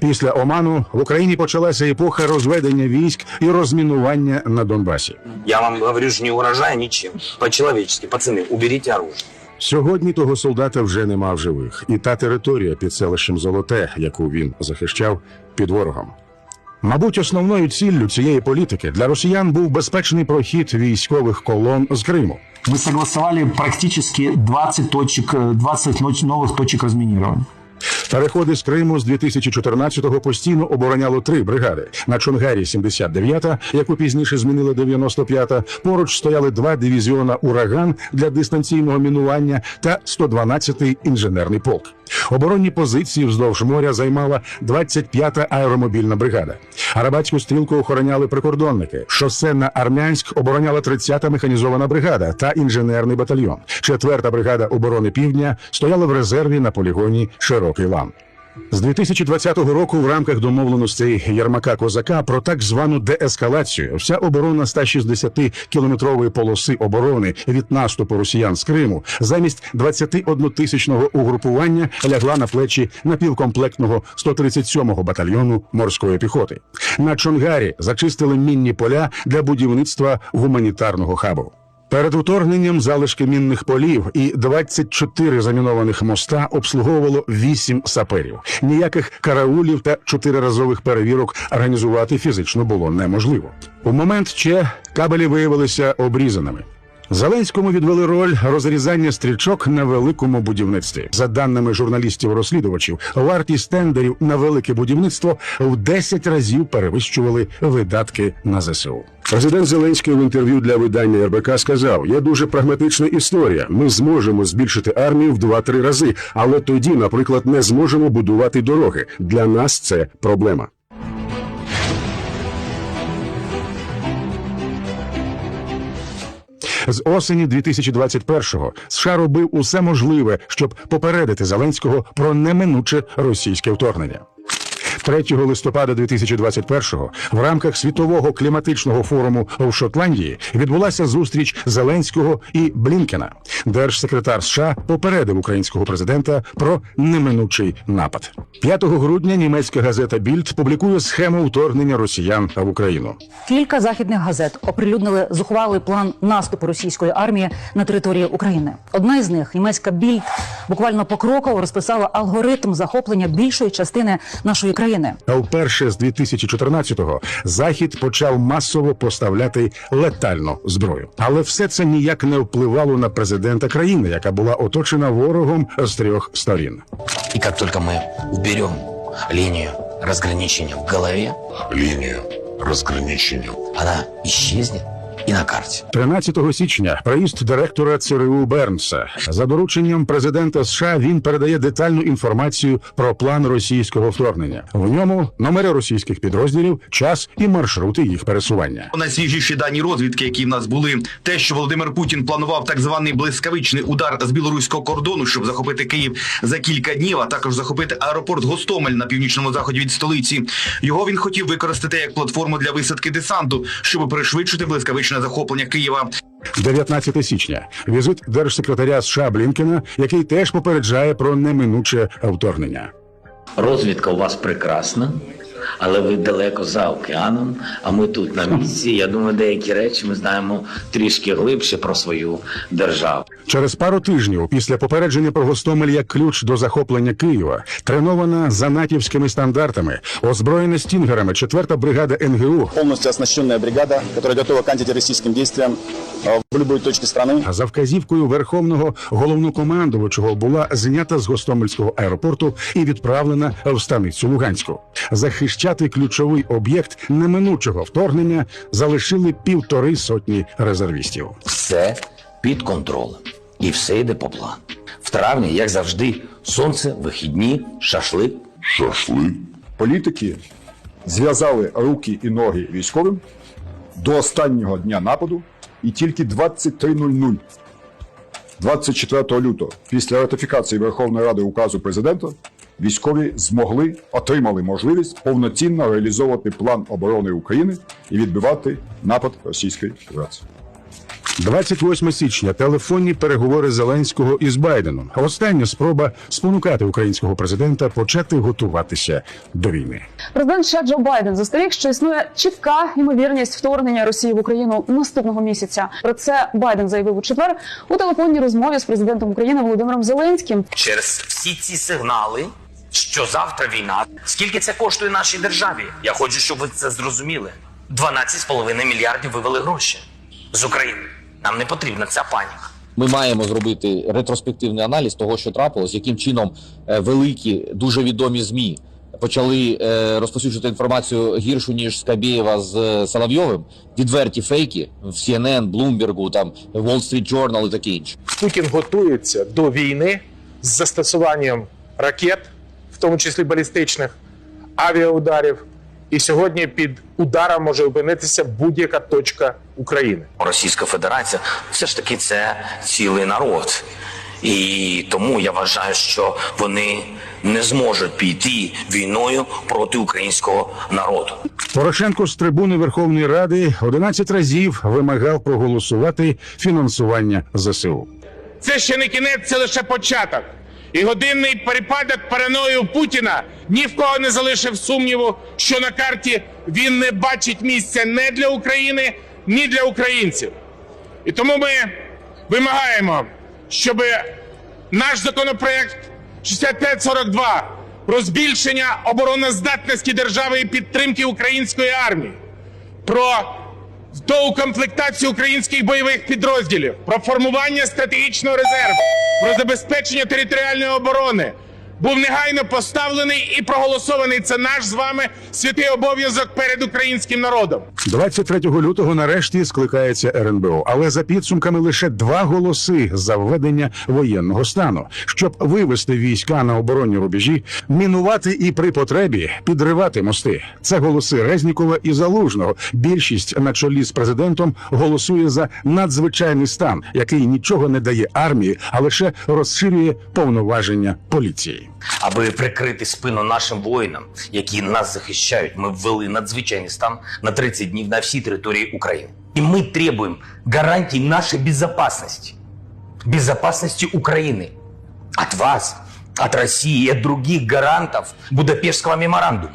Після Оману в Україні почалася епоха розведення військ і розмінування на Донбасі. Я вам говорю, что не угрожая ничем. По-человечески, пацаны, уберите оружие. Сьогодні того солдата вже нема в живих, і та територія під селищем Золоте, яку він захищав, під ворогом. Мабуть, основною ціллю цієї політики для росіян був безпечний прохід військових колон з Криму. Мы согласовали практически 20 точек, э, 20 ноч- новых точек разминирования. Переходи з Криму з 2014-го постійно обороняло три бригади. На Чонгарі 79-та, яку пізніше змінили 95-та, поруч стояли два дивізіона Ураган для дистанційного мінування та 112-й інженерний полк. Оборонні позиції вздовж моря займала 25-та аеромобільна бригада. Арабатську стрілку охороняли прикордонники. Шосе на Армянськ обороняла 30-та механізована бригада та інженерний батальйон. Четверта бригада оборони Півдня стояла в резерві на полігоні Широкий Лам. З 2020 року в рамках домовленостей Єрмака Козака про так звану деескалацію вся оборона 160-кілометрової полоси оборони від наступу росіян з Криму замість 21-тисячного угрупування лягла на плечі напівкомплектного 137-го батальйону морської піхоти. На Чонгарі зачистили мінні поля для будівництва гуманітарного хабу. Перед вторгненням залишки мінних полів і 24 замінованих моста обслуговувало 8 саперів. Ніяких караулів та чотириразових перевірок організувати фізично було неможливо. У момент Че кабелі виявилися обрізаними. Зеленському відвели роль розрізання стрічок на великому будівництві. За даними журналістів-розслідувачів, вартість тендерів на велике будівництво в 10 разів перевищували видатки на ЗСУ. Президент Зеленський в інтерв'ю для видання РБК сказав: є дуже прагматична історія. Ми зможемо збільшити армію в 2-3 рази, але тоді, наприклад, не зможемо будувати дороги. Для нас це проблема. З осені 2021-го США робив усе можливе, щоб попередити Зеленського про неминуче російське вторгнення. 3 листопада 2021-го в рамках світового кліматичного форуму в Шотландії відбулася зустріч Зеленського і Блінкена. Держсекретар США попередив українського президента про неминучий напад. 5 грудня німецька газета Більд публікує схему вторгнення росіян в Україну. Кілька західних газет оприлюднили зухвалий план наступу російської армії на території України. Одна із них, німецька більд, буквально покроково розписала алгоритм захоплення більшої частини нашої країни. А вперше з 2014-го Захід почав масово поставляти летальну зброю. Але все це ніяк не впливало на президента країни, яка була оточена ворогом з трьох сторін. И как только мы уберем линию разграничения в голове, линию разграничения. она исчезнет и на карте. 13 січня приїзд директора ЦРУ Бернса за дорученням президента США він передає детальну інформацію про план російського вторгнення. В ньому номери російських підрозділів, час і маршрути їх пересування. Найсвіжіші дані розвідки, які в нас були, те, що Володимир Путін планував так званий блискавичний удар з білоруського кордону, щоб захопити Київ за кілька днів, а також захопити аеропорт Гостомель на північному заході від столиці. Його він хотів використати як платформу для висадки десанту, щоб пришвидшити блискавичне захоплення Києва. 19 січня візит держсекретаря США Блінкена, який теж попереджає про неминуче вторгнення. Розвідка у вас прекрасна, але ви далеко за океаном, а ми тут на місці. Я думаю, деякі речі ми знаємо трішки глибше про свою державу. Через пару тижнів після попередження про Гостомель як ключ до захоплення Києва, тренована за натівськими стандартами, озброєна стінгерами 4-та бригада НГУ полностью оснащенная бригада, которая готова к антитеррористическим действиям э, в любой точке страны. за вказівкою верховного головнокомандувачого була знята з Гостомельського аеропорту і відправлена в станицю Луганську. Захищати ключовий об'єкт неминучого вторгнення залишили півтори сотні резервістів. Все під контролем. І все йде по плану. В травні, як завжди, сонце, вихідні, шашлик. Шашлык. політики зв'язали руки і ноги військовим до останнього дня нападу, і тільки 23.00 24 лютого, після ратифікації Верховної Ради указу президента, військові змогли отримали можливість повноцінно реалізовувати план оборони України і відбивати напад Російської Федерації. 28 січня телефонні переговори Зеленського із Байденом. Остання спроба спонукати українського президента почати готуватися до війни. Президент США Джо Байден застеріг, що існує чітка ймовірність вторгнення Росії в Україну наступного місяця. Про це Байден заявив у четвер у телефонній розмові з президентом України Володимиром Зеленським. Через всі ці сигнали, що завтра війна, скільки це коштує нашій державі? Я хочу, щоб ви це зрозуміли. 12,5 мільярдів вивели гроші з України. Нам не потрібна ця паніка. Ми маємо зробити ретроспективний аналіз того, що трапилось, яким чином е, великі, дуже відомі змі почали е, розповсюджувати інформацію гіршу ніж Скабєєва з е, Соловйовим, відверті фейки в CNN, Bloomberg, там Wall Street Journal і таке інше. Путін готується до війни з застосуванням ракет, в тому числі балістичних, авіаударів. І сьогодні під ударом може опинитися будь-яка точка України. Російська Федерація все ж таки це цілий народ. І тому я вважаю, що вони не зможуть піти війною проти українського народу. Порошенко з трибуни Верховної Ради 11 разів вимагав проголосувати фінансування ЗСУ. Це ще не кінець, це лише початок. І годинний перепадок параною Путіна ні в кого не залишив сумніву, що на карті він не бачить місця не для України, ні для українців. І тому ми вимагаємо, щоб наш законопроект 6542 про збільшення обороноздатності держави і підтримки української армії, про доукомплектацію українських бойових підрозділів, про формування стратегічного резерву, про забезпечення територіальної оборони був негайно поставлений і проголосований. Це наш з вами святий обов'язок перед українським народом. 23 лютого нарешті скликається РНБО, але за підсумками лише два голоси за введення воєнного стану, щоб вивести війська на оборонні рубежі, мінувати і при потребі підривати мости. Це голоси Резнікова і Залужного. Більшість на чолі з президентом голосує за надзвичайний стан, який нічого не дає армії, а лише розширює повноваження поліції. Аби прикрити спину нашим воїнам, які нас захищають, ми ввели надзвичайний стан на 30 днів на всій території України. І ми требуємо гарантій нашої безопасности, безопасности України от вас, от России и от других гарантов Будапештского меморандума.